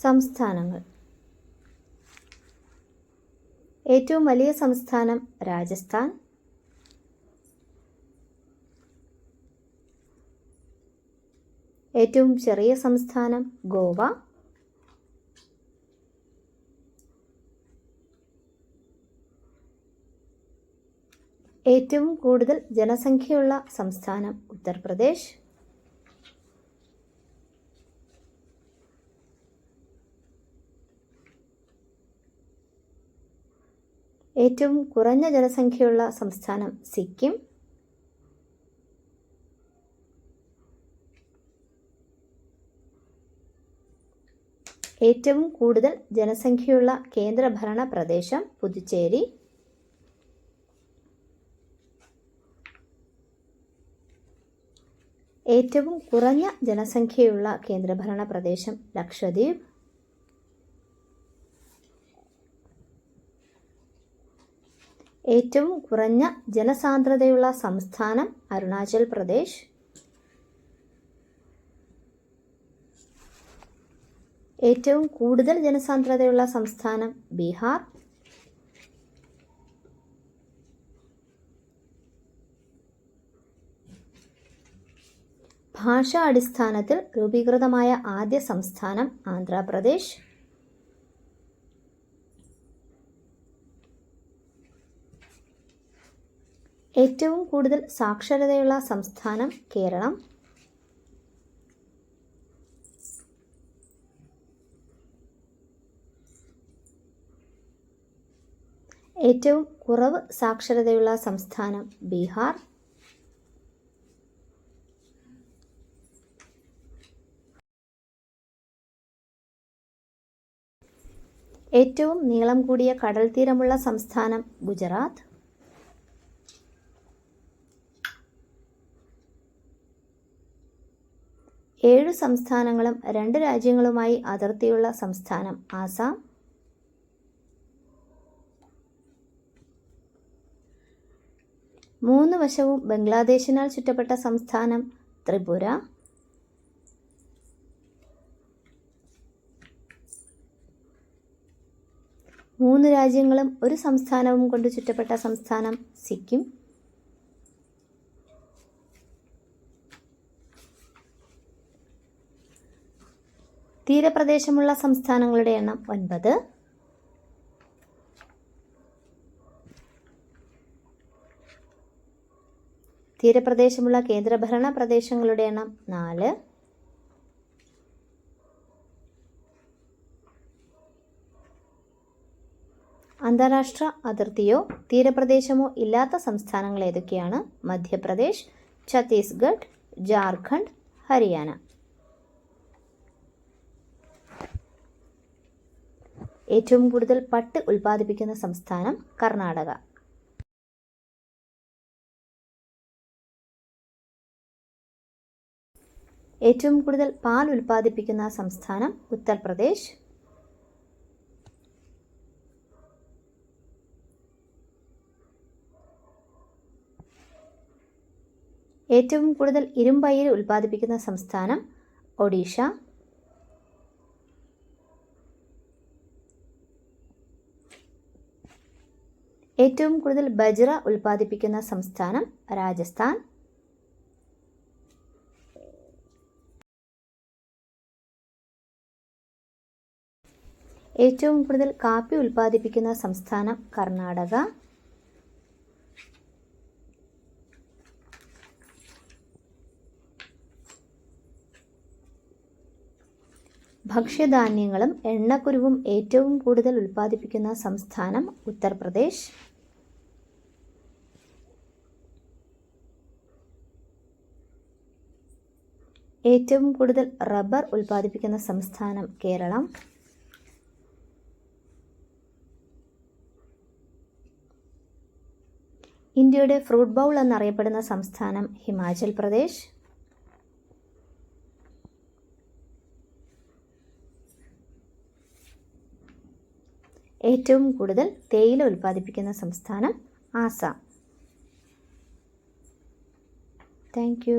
സംസ്ഥാനങ്ങൾ. ഏറ്റവും വലിയ സംസ്ഥാനം രാജസ്ഥാൻ. ഏറ്റവും ചെറിയ സംസ്ഥാനം ഗോവ. ഏറ്റവും കൂടുതൽ ജനസംഖ്യയുള്ള സംസ്ഥാനം ഉത്തർപ്രദേശ്. ഏറ്റവും കുറഞ്ഞ ജനസംഖ്യയുള്ള സംസ്ഥാനം സിക്കിം. ഏറ്റവും കൂടുതൽ ജനസംഖ്യയുള്ള കേന്ദ്രഭരണ പ്രദേശം പുതുച്ചേരി. ഏറ്റവും കുറഞ്ഞ ജനസംഖ്യയുള്ള കേന്ദ്രഭരണ പ്രദേശം ലക്ഷദ്വീപ്. ഏറ്റവും കുറഞ്ഞ ജനസാന്ദ്രതയുള്ള സംസ്ഥാനം അരുണാചൽ പ്രദേശ്. ഏറ്റവും കൂടുതൽ ജനസാന്ദ്രതയുള്ള സംസ്ഥാനം ബീഹാർ. ഭാഷാ അടിസ്ഥാനത്തിൽ രൂപീകൃതമായ ആദ്യ സംസ്ഥാനം ആന്ധ്രാപ്രദേശ്. ഏറ്റവും കൂടുതൽ സാക്ഷരതയുള്ള സംസ്ഥാനം കേരളം. ഏറ്റവും കുറവ് സാക്ഷരതയുള്ള സംസ്ഥാനം ബീഹാർ. ഏറ്റവും നീളം കൂടിയ കടൽ തീരമുള്ള സംസ്ഥാനം ഗുജറാത്ത്. ഏഴു സംസ്ഥാനങ്ങളും രണ്ട് രാജ്യങ്ങളുമായി അതിർത്തിയുള്ള സംസ്ഥാനം ആസാം. മൂന്ന് വശവും ബംഗ്ലാദേശിനാൽ ചുറ്റപ്പെട്ട സംസ്ഥാനം ത്രിപുര. മൂന്ന് രാജ്യങ്ങളും ഒരു സംസ്ഥാനവും കൊണ്ട് ചുറ്റപ്പെട്ട സംസ്ഥാനം സിക്കിം. തീരപ്രദേശമുള്ള സംസ്ഥാനങ്ങളുടെ എണ്ണം ഒൻപത്. തീരപ്രദേശമുള്ള കേന്ദ്രഭരണ പ്രദേശങ്ങളുടെ എണ്ണം നാല്. അന്താരാഷ്ട്ര അതിർത്തിയോ തീരപ്രദേശമോ ഇല്ലാത്ത സംസ്ഥാനങ്ങൾ ഏതൊക്കെയാണ്? മധ്യപ്രദേശ് ഛത്തീസ്ഗഡ് ജാർഖണ്ഡ് ഹരിയാന. ഏറ്റവും കൂടുതൽ പട്ട് ഉൽപ്പാദിപ്പിക്കുന്ന സംസ്ഥാനം കർണാടക. ഏറ്റവും കൂടുതൽ പാൽ ഉൽപ്പാദിപ്പിക്കുന്ന സംസ്ഥാനം ഉത്തർപ്രദേശ്. ഏറ്റവും കൂടുതൽ ഇരുമ്പയിര് ഉൽപ്പാദിപ്പിക്കുന്ന സംസ്ഥാനം ഒഡീഷ. ഏറ്റവും കൂടുതൽ ബജ്ര ഉൽപ്പാദിപ്പിക്കുന്ന സംസ്ഥാനം രാജസ്ഥാൻ. ഏറ്റവും കൂടുതൽ കാപ്പി ഉൽപ്പാദിപ്പിക്കുന്ന സംസ്ഥാനം കർണാടക. ഭക്ഷ്യധാന്യങ്ങളും എണ്ണക്കുരുവും ഏറ്റവും കൂടുതൽ ഉൽപ്പാദിപ്പിക്കുന്ന സംസ്ഥാനം ഉത്തർപ്രദേശ്. ഏറ്റവും കൂടുതൽ റബ്ബർ ഉൽപ്പാദിപ്പിക്കുന്ന സംസ്ഥാനം കേരളം. ഇന്ത്യയുടെ ഫ്രൂട്ട് ബൗൾ എന്നറിയപ്പെടുന്ന സംസ്ഥാനം ഹിമാചൽ പ്രദേശ്. ഏറ്റവും കൂടുതൽ തേയില ഉൽപ്പാദിപ്പിക്കുന്ന സംസ്ഥാനം ആസാം. താങ്ക്